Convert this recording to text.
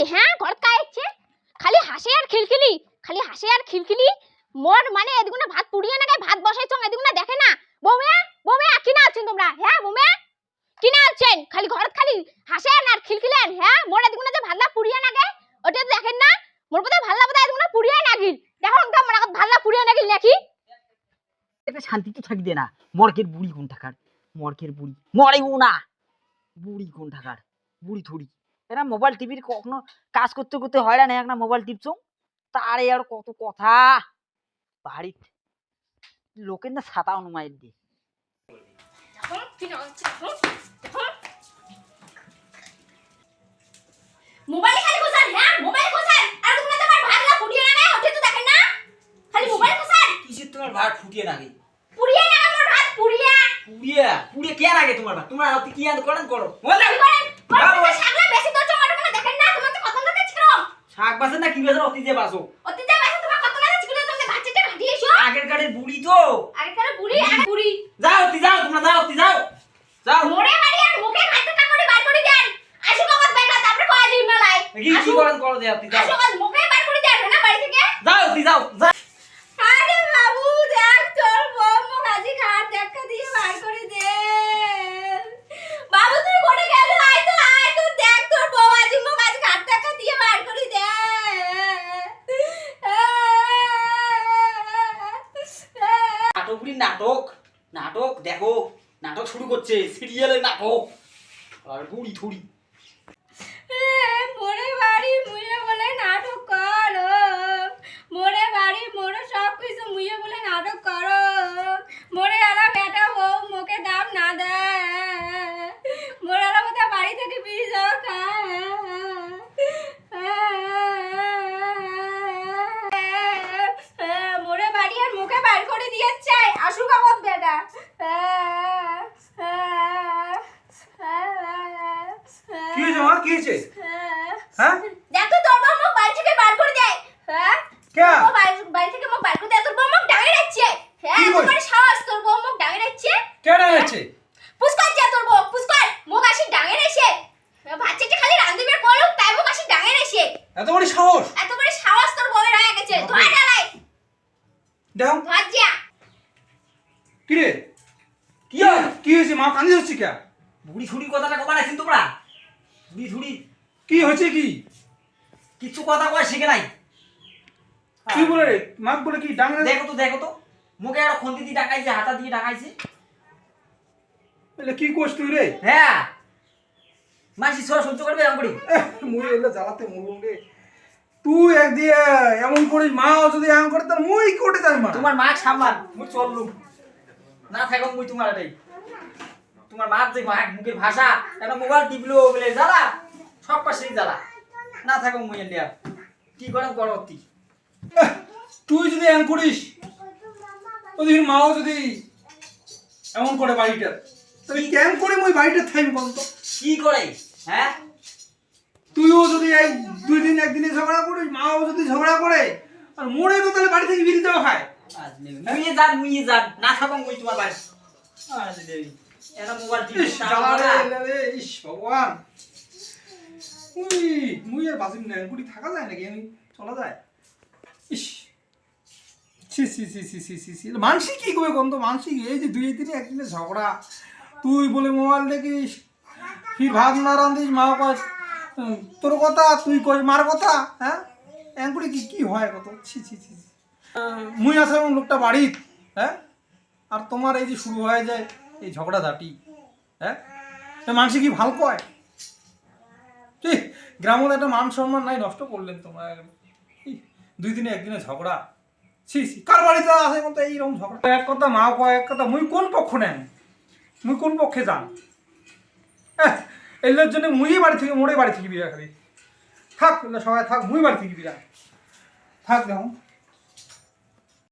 আইছে হ্যাঁ ঘর কা আইছে খালি হাসে আর খিলখিলি, খালি হাসে আর খিলখিলি। মোর মানে এদিকে ভাত পুড়িয়ে না ভাত বসাইছো, এদিকে দেখে না। বৌমে বৌমে কিনা আছেন তোমরা? হ্যাঁ বৌমে কিনা আছেন? খালি ঘর খালি হাসেন আর খিলখিলেন হ্যাঁ? মোর এদিকে যে ভাতলা পুড়িয়ে না ওটা দেখেন না। মোর বোধহয় ভাল্লা বোধহয় এদিকে পুড়িয়ে না গিল। দেখো একদম মোর ভাল্লা পুড়িয়ে না গিল নাকি? একটা শান্তি তো থাকি দে না। মর্কের বুড়ি কোন টাকার মর্কের বুড়ি। মরেও না। বুড়ি কোন টাকার বুড়ি থুড়ি। এরা মোবাইল টিভির কখনো কাজ করতে করতে এক না মোবাইল টিপছো তারে আর কত কথা বাড়িত লোকের না ছাতা অনুমায়ের দিয়ে মোবাইল খালি কোসান হ্যাঁ মোবাইল কোসান আর তুমি তো ভাগলা পুড়িয়ে না ওঠে তো দেখেন না খালি মোবাইল কোসান কিসের তোমার ফুটিয়ে নাগে পুড়িয়ে না আমার ভাত পুড়িয়ে পুড়িয়ে পুড়িয়ে কে লাগে তোমার ভাত তোমার হাতে কি করেন করো করেন কোন শাগলা বেশি তো চমাটো মানে দেখেন না তোমার তো কত না ছিল শাক বাসে না কি বাসে অতীতে বাসো। অতীতে বাসে? তোমার কত না ছিল? তুমি ভাতটা ঘাটিয়েছো আগের গাড়ির বুড়ি তো। আগের কারে বুড়ি আর বুড়ি। যাও অতি যাও তোমরা যাও অতি যাও। যাও। মোড়ে মারি আর মুখে খাইতে কামড়ে বার করে দেন। আসো বাবা বেটা তারপরে কয় দিন মেলায়। কি কি করেন করো দে অতি যাও। আসো মুখে বার করে দেন না বাড়ি থেকে? যাও অতি যাও যাও আরে বাবু দেখ তোর বউ মুখ আজি খাট দেখা দিয়ে বার করে দে বাবু তুই কোনে গেল আয় তো আয় তো দেখ তোর বউ আজি মুখ আজি খাট দেখা দিয়ে বার করে দে নাটক বুড়ি নাটক। নাটক দেখো নাটক শুরু করছে সিরিয়ালের নাটক। আর বুড়ি থুড়ি মোরে বাড়ি মুয়ে বলে নাটক করো মোরে বাড়ি মোরে সব কিছু মুয়ে বলে নাটক করো মোরে আলা বেটা বউ মুখে দাম না দেয় মোরে আলা বোধহয় বাড়ি থেকে বিড়ি যাও মোরে বাড়ি আর মুখে বার করে দিয়েছে আসুক আমার বেটা কি হয়েছে মা? কি হয়েছে? হ্যাঁ? দেখো তোর বউ মুখ বাড়ি থেকে বার করে দেয়। হ্যাঁ? কে? বাড়ি থেকে মুখ বার করে দেয়। তোর বউ মুখ ডাঙে রাখছে হ্যাঁ কি তোমার সাহস তোর বউ মুখ ডাঙে রাখছে কেডা হয়েছে পুষ্কর যা তোর বউ পুষ্কর। মুখ আসি ডাঙে রেছে বাচ্চাটা খালি রান্দিবের বলো তাই মুখ আসি ডাঙে রেছে এত বড় সাহস? এত বড় সাহস তোর বউয়ের হয়ে গেছে। ধোয়া ডালাই দেখো। ধোয়া যা। কি রে কি হয় কি হয়েছে মা? কান্দি হচ্ছে কে বুড়ি থুড়ির কথাটা কমান আছেন তোমরা? থুড়ি কি হয়েছে কি? কিছু কথা কয় শিখে নাই। কি বলে রে? মা বলে কি ডাঙরে দেখো তো দেখো তো। মুখে একটা খন্তি দিয়ে ডাকাইছে হাতা দিয়ে ডাকাইছে। এলে কি কোস তুই রে? হ্যাঁ। মাসি ছোড়া সহ্য করবে এরকম করি? মুই এলে জ্বালাতে মরুম রে। তুই এক দিয়ে এমন করিস মা যদি এমন করে তার মুই কোটে যাই মা। তোমার মা সামলান মুই চললুম। না থাকো মুই তোমার এটাই। তোমার মার যে মুখের ভাষা একটা মোবাইল টিপলো বলে জ্বালা সব পাশেই জ্বালা। না থাকো মুই এনে কি করে করো এহ, তুই যদি এমন করিস ওদিকে মাও যদি এমন করে বাড়িটা তাহলে কেমন করে মুই বাড়িটা থাইম বলতো? কি করে? হ্যাঁ? তুইও যদি এই দুই দিন একদিনে ঝগড়া করিস মাও যদি ঝগড়া করে আর মোড়ে তো তাহলে বাড়ি থেকে বিল দেওয়া হয়। মুইয়ে যান মুইয়ে যান। না থাকো মুই তোমার বাড়ি। আজ দেবী মোবাইল টিপি ইস ভগবান। মুই মুই আর বাজিম না গুড়ি থাকা যায় নাকি? আমি চলা যায়। ইস। ছি ছি ছি ছি ছি ছি ছি। মানসি কি করবে কোন তো মানসি এই যে দুই দিনে একদিনে ঝগড়া। তুই বলে মোবাইল দেখিস ফির ভাত না রান্ধিস মা কয় তোর কথা তুই কই মার কথা হ্যাঁ? এঙ্কুড়ি কি কি হয় কত? ছি ছি ছি মুই আসলাম লোকটা বাড়িত হ্যাঁ? আর তোমার এই যে শুরু হয়ে যায় এই ঝগড়াঝাটি হ্যাঁ? মানসি কি ভালো কয়? ঠিক গ্রামের একটা মান সম্মান নাই, নষ্ট করলেন তোমরা। দুই দিনে একদিনে ঝগড়া। ছি ছি, কার বাড়িতে আসে মতো এইরকম ঝগড়া? এক কথা মা কয়, এক কথা মুই কোন পক্ষ নেন? মুই কোন পক্ষে যান? হ্যাঁ জন্য মুই বাড়ি থেকে মোড়ে বাড়ি থেকে বিরা খালি থাক সবাই থাক, মুই বাড়ি থেকে বিরা থাক দেখো